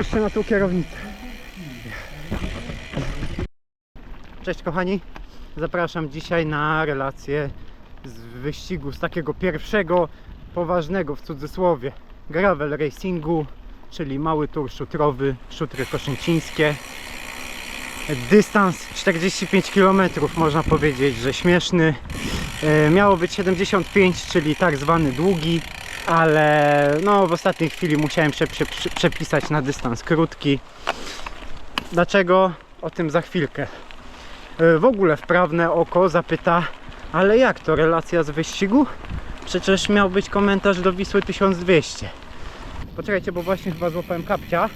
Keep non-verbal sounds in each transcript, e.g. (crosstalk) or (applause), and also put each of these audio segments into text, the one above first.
Spójrzcie na tą kierownicę. Cześć kochani, zapraszam dzisiaj na relację z wyścigu, z takiego pierwszego poważnego w cudzysłowie gravel racingu, czyli mały tur szutrowy, szutry koszęcińskie. Dystans 45 km, można powiedzieć, że śmieszny. E, Miało być 75, czyli tak zwany długi, ale no, w ostatniej chwili musiałem prze, prze, przepisać na dystans krótki. Dlaczego? O tym za chwilkę. E, W ogóle wprawne oko zapyta, ale jak to relacja z wyścigu? Przecież miał być komentarz do Wisły 1200. Poczekajcie, bo właśnie chyba złapałem kapcia.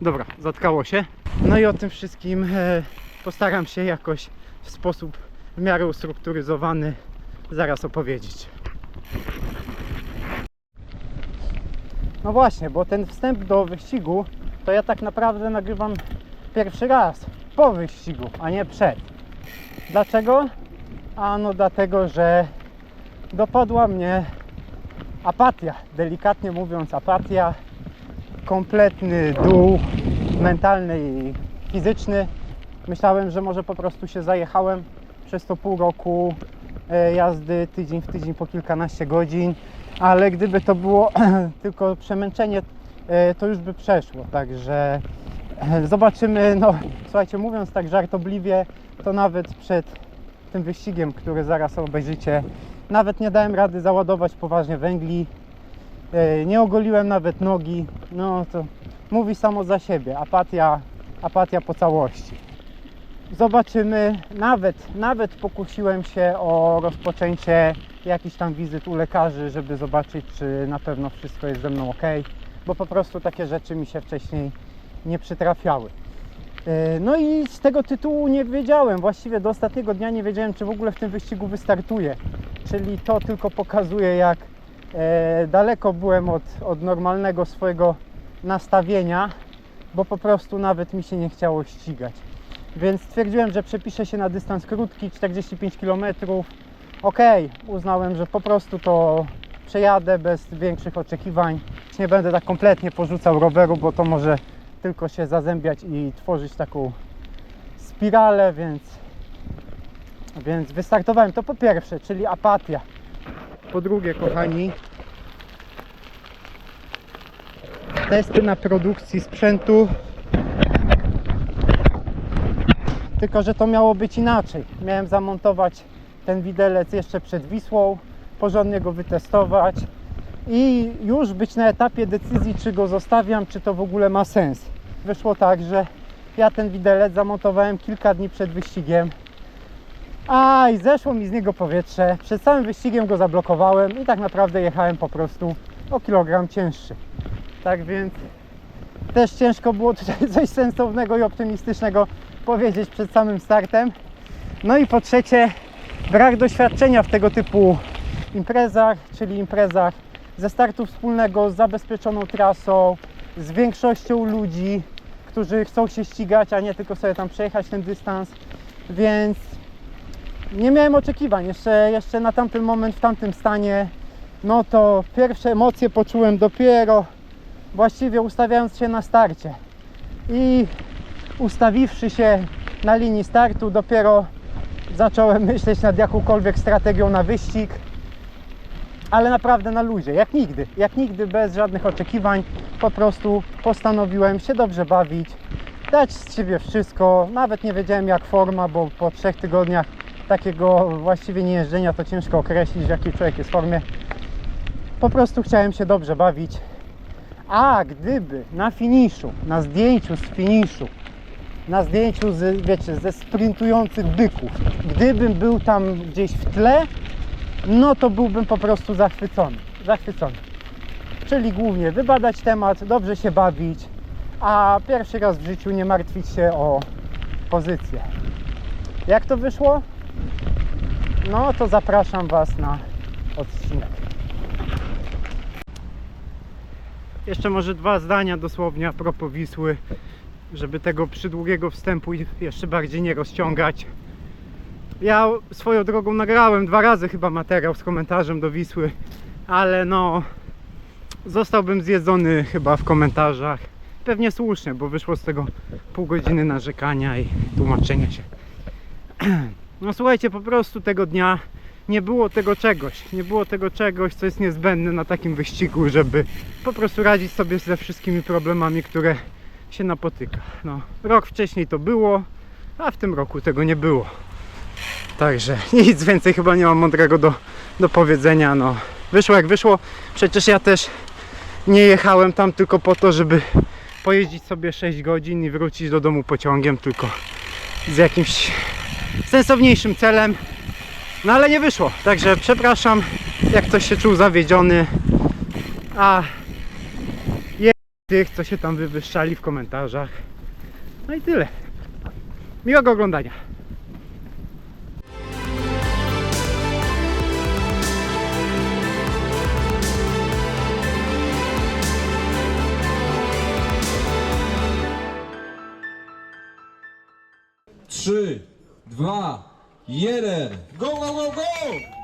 Dobra, zatkało się. No i o tym wszystkim e, postaram się jakoś w sposób w miarę ustrukturyzowany zaraz opowiedzieć. No właśnie, bo ten wstęp do wyścigu to ja tak naprawdę nagrywam pierwszy raz po wyścigu, a nie przed. Dlaczego? Ano dlatego, że dopadła mnie apatia, delikatnie mówiąc apatia, kompletny dół mentalny i fizyczny. Myślałem, że może po prostu się zajechałem przez to pół roku e, jazdy tydzień w tydzień po kilkanaście godzin, ale gdyby to było (clears throat) tylko przemęczenie, e, to już by przeszło. Także e, zobaczymy. No, słuchajcie, mówiąc tak żartobliwie, to nawet przed tym wyścigiem, który zaraz obejrzycie, nawet nie dałem rady załadować poważnie węgli. E, Nie ogoliłem nawet nogi. No to mówi samo za siebie. Apatia, apatia po całości. Zobaczymy. Nawet, nawet pokusiłem się o rozpoczęcie jakichś tam wizyt u lekarzy, żeby zobaczyć, czy na pewno wszystko jest ze mną ok, bo po prostu takie rzeczy mi się wcześniej nie przytrafiały. E, No i z tego tytułu nie wiedziałem, właściwie do ostatniego dnia nie wiedziałem, czy w ogóle w tym wyścigu wystartuję. Czyli to tylko pokazuje, jak e, daleko byłem od, od normalnego swojego nastawienia, bo po prostu nawet mi się nie chciało ścigać. Więc stwierdziłem, że przepiszę się na dystans krótki, 45 km. Ok, uznałem, że po prostu to przejadę bez większych oczekiwań. Nie będę tak kompletnie porzucał roweru, bo to może tylko się zazębiać i tworzyć taką spiralę, więc, więc wystartowałem. To po pierwsze, czyli apatia. Po drugie, kochani, testy na produkcji sprzętu. Tylko, że to miało być inaczej. Miałem zamontować ten widelec jeszcze przed Wisłą, porządnie go wytestować i już być na etapie decyzji, czy go zostawiam, czy to w ogóle ma sens. Wyszło tak, że ja ten widelec zamontowałem kilka dni przed wyścigiem. A i zeszło mi z niego powietrze. Przed całym wyścigiem go zablokowałem i tak naprawdę jechałem po prostu o kilogram cięższy. Tak więc też ciężko było tutaj (laughs) coś sensownego i optymistycznego powiedzieć przed samym startem. No i po trzecie, brak doświadczenia w tego typu imprezach, czyli imprezach ze startu wspólnego, z zabezpieczoną trasą, z większością ludzi, którzy chcą się ścigać, a nie tylko sobie tam przejechać ten dystans. Więc nie miałem oczekiwań. Jeszcze, jeszcze na tamten moment, w tamtym stanie, no to pierwsze emocje poczułem dopiero właściwie ustawiając się na starcie. I ustawiwszy się na linii startu, dopiero zacząłem myśleć nad jakąkolwiek strategią na wyścig. Ale naprawdę na luzie, jak nigdy, jak nigdy bez żadnych oczekiwań, po prostu postanowiłem się dobrze bawić, dać z siebie wszystko. Nawet nie wiedziałem jak forma, bo po trzech tygodniach takiego właściwie nie jeżdżenia to ciężko określić, w jakiej człowiek jest formie. Po prostu chciałem się dobrze bawić. A gdyby na finiszu, na zdjęciu z finiszu, na zdjęciu z, wiecie, ze sprintujących byków, gdybym był tam gdzieś w tle, no to byłbym po prostu zachwycony. Zachwycony. Czyli głównie wybadać temat, dobrze się bawić, a pierwszy raz w życiu nie martwić się o pozycję. Jak to wyszło? No to zapraszam Was na odcinek. Jeszcze może dwa zdania dosłownie a propos Wisły, żeby tego przydługiego wstępu jeszcze bardziej nie rozciągać. Ja swoją drogą nagrałem dwa razy chyba materiał z komentarzem do Wisły, ale no zostałbym zjedzony chyba w komentarzach Pewnie słusznie, bo wyszło z tego pół godziny narzekania i tłumaczenia się. (clears throat) No słuchajcie, po prostu tego dnia nie było tego czegoś, nie było tego czegoś, co jest niezbędne na takim wyścigu, żeby po prostu radzić sobie ze wszystkimi problemami, które się napotyka. No, rok wcześniej to było, a w tym roku tego nie było. Także (laughs) nic więcej chyba nie mam mądrego do, do powiedzenia. No, wyszło jak wyszło. Przecież ja też nie jechałem tam tylko po to, żeby pojeździć sobie 6 godzin i wrócić do domu pociągiem, tylko z jakimś sensowniejszym celem. No ale nie wyszło. Także przepraszam, jak ktoś się czuł zawiedziony. A tych, co się tam wywyższali w komentarzach. No i tyle. Miłego oglądania. Trzy, dwa, jeden. Go, go, go, go!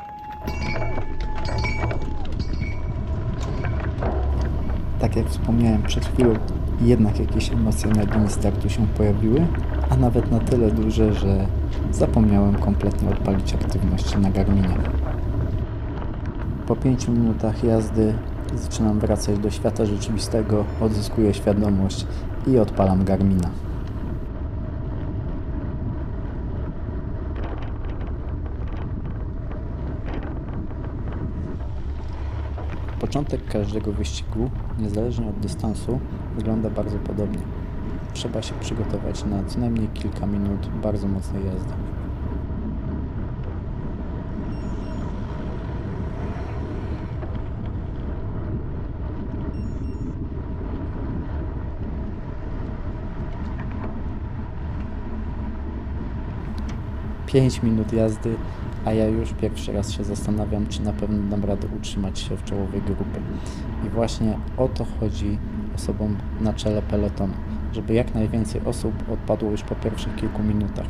Tak jak wspomniałem przed chwilą, jednak jakieś emocje na dniu startu się pojawiły, a nawet na tyle duże, że zapomniałem kompletnie odpalić aktywności na Garminie. Po 5 minutach jazdy zaczynam wracać do świata rzeczywistego, odzyskuję świadomość i odpalam Garmina. Początek każdego wyścigu, niezależnie od dystansu, wygląda bardzo podobnie. Trzeba się przygotować na co najmniej kilka minut bardzo mocnej jazdy. Pięć minut jazdy, a ja już pierwszy raz się zastanawiam, czy na pewno dam radę utrzymać się w czołowej grupie. I właśnie o to chodzi osobom na czele peletonu, żeby jak najwięcej osób odpadło już po pierwszych kilku minutach.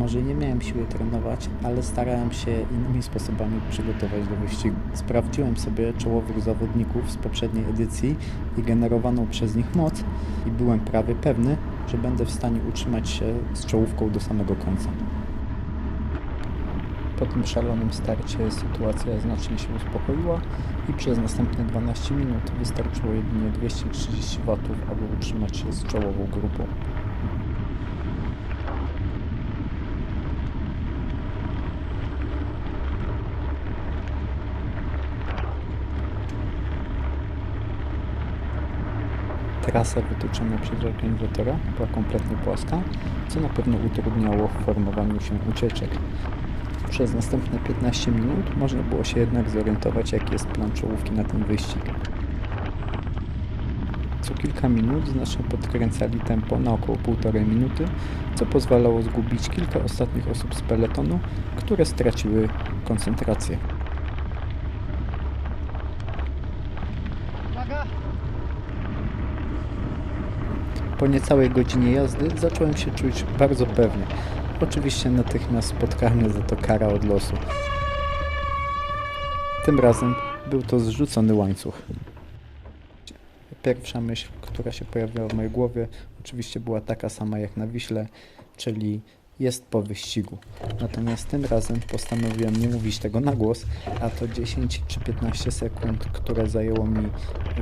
Może nie miałem siły trenować, ale starałem się innymi sposobami przygotować do wyścigu. Sprawdziłem sobie czołowych zawodników z poprzedniej edycji i generowaną przez nich moc i byłem prawie pewny, że będę w stanie utrzymać się z czołówką do samego końca. Po tym szalonym starcie sytuacja znacznie się uspokoiła i przez następne 12 minut wystarczyło jedynie 230 W, aby utrzymać się z czołową grupą. Trasa wytyczona przez organizatora była kompletnie płaska, co na pewno utrudniało w formowaniu się ucieczek. Przez następne 15 minut można było się jednak zorientować, jaki jest plan czołówki na ten wyścig. Co kilka minut znacznie podkręcali tempo na około 1,5 minuty, co pozwalało zgubić kilka ostatnich osób z peletonu, które straciły koncentrację. Uwaga! Po niecałej godzinie jazdy zacząłem się czuć bardzo pewnie. Oczywiście natychmiast spotkała mnie za to kara od losu. Tym razem był to zrzucony łańcuch. Pierwsza myśl, która się pojawiła w mojej głowie, oczywiście była taka sama jak na Wiśle, czyli jest po wyścigu. Natomiast tym razem postanowiłem nie mówić tego na głos, a to 10 czy 15 sekund, które zajęło mi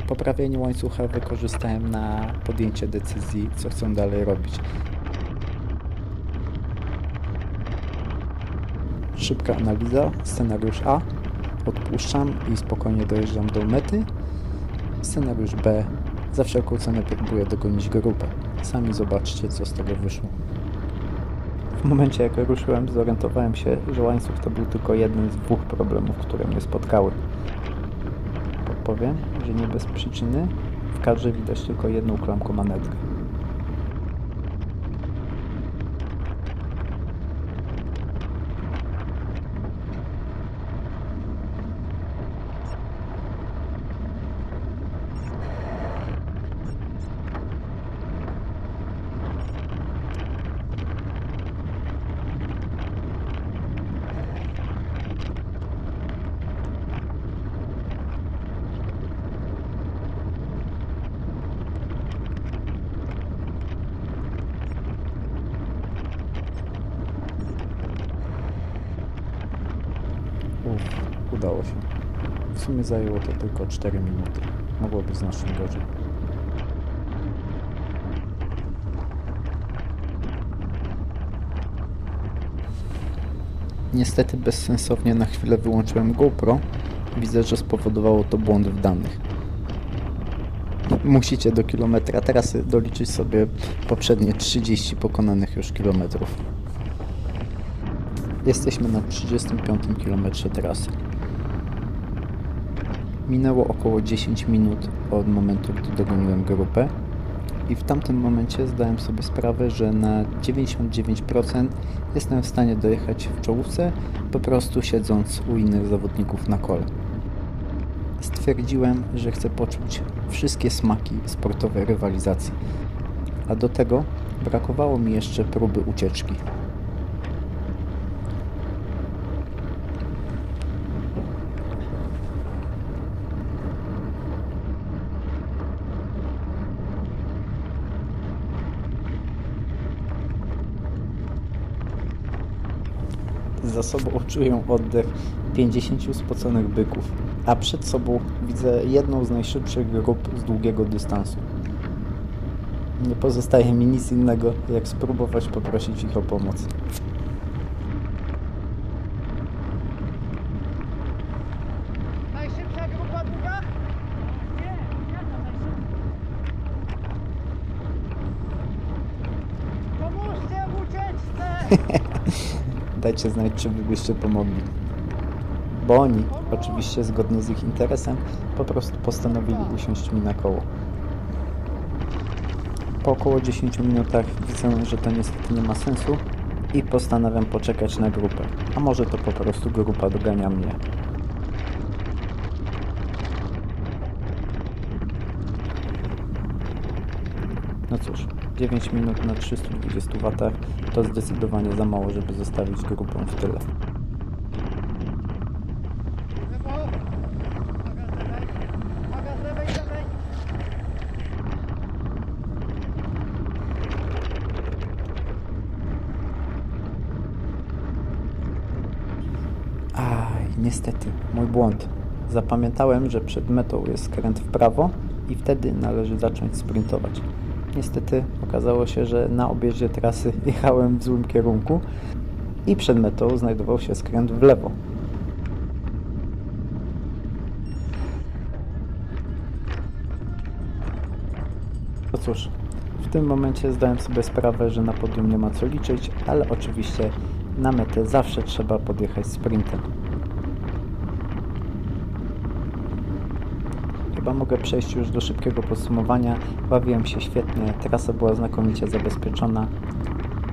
poprawienie łańcucha, wykorzystałem na podjęcie decyzji, co chcę dalej robić. Szybka analiza, scenariusz A, odpuszczam i spokojnie dojeżdżam do mety. Scenariusz B, za wszelką cenę próbuję dogonić grupę. Sami zobaczcie, co z tego wyszło. W momencie, jak ruszyłem, zorientowałem się, że łańcuch to był tylko jeden z dwóch problemów, które mnie spotkały. Podpowiem, że nie bez przyczyny w kadrze widać tylko jedną klamką manetkę. Udało się. W sumie zajęło to tylko 4 minuty. Mogło być znacznie gorzej. Niestety bezsensownie na chwilę wyłączyłem GoPro. Widzę, że spowodowało to błąd w danych. Musicie do kilometra trasy doliczyć sobie poprzednie 30 pokonanych już kilometrów. Jesteśmy na 35 km trasy. Minęło około 10 minut od momentu, gdy dogoniłem grupę i w tamtym momencie zdałem sobie sprawę, że na 99% jestem w stanie dojechać w czołówce, po prostu siedząc u innych zawodników na kole. Stwierdziłem, że chcę poczuć wszystkie smaki sportowej rywalizacji, a do tego brakowało mi jeszcze próby ucieczki. Za sobą czuję oddech 50 spoconych byków, a przed sobą widzę jedną z najszybszych grup z długiego dystansu. Nie pozostaje mi nic innego, jak spróbować poprosić ich o pomoc. Dajcie znać, czy wy byście pomogli. Bo oni, oczywiście zgodnie z ich interesem, po prostu postanowili usiąść mi na koło. Po około 10 minutach widzę, że to niestety nie ma sensu i postanawiam poczekać na grupę. A może to po prostu grupa dogania mnie. No cóż, 9 minut na 320 W to zdecydowanie za mało, żeby zostawić grupę w tyle. Aj, niestety, mój błąd. Zapamiętałem, że przed metą jest skręt w prawo i wtedy należy zacząć sprintować. Niestety okazało się, że na objeździe trasy (laughs) jechałem w złym kierunku i przed metą znajdował się skręt w lewo. No cóż, w tym momencie zdałem sobie sprawę, że na podium nie ma co liczyć, ale oczywiście na metę zawsze trzeba podjechać sprintem. Chyba mogę przejść już do szybkiego podsumowania. Bawiłem się świetnie, trasa była znakomicie zabezpieczona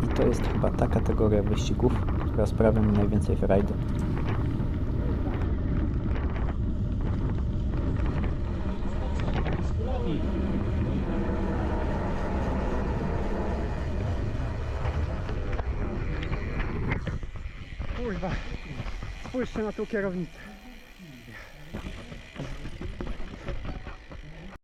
i to jest chyba ta kategoria wyścigów, która sprawia mi najwięcej frajdy. Kurwa, spójrzcie na tą kierownicę.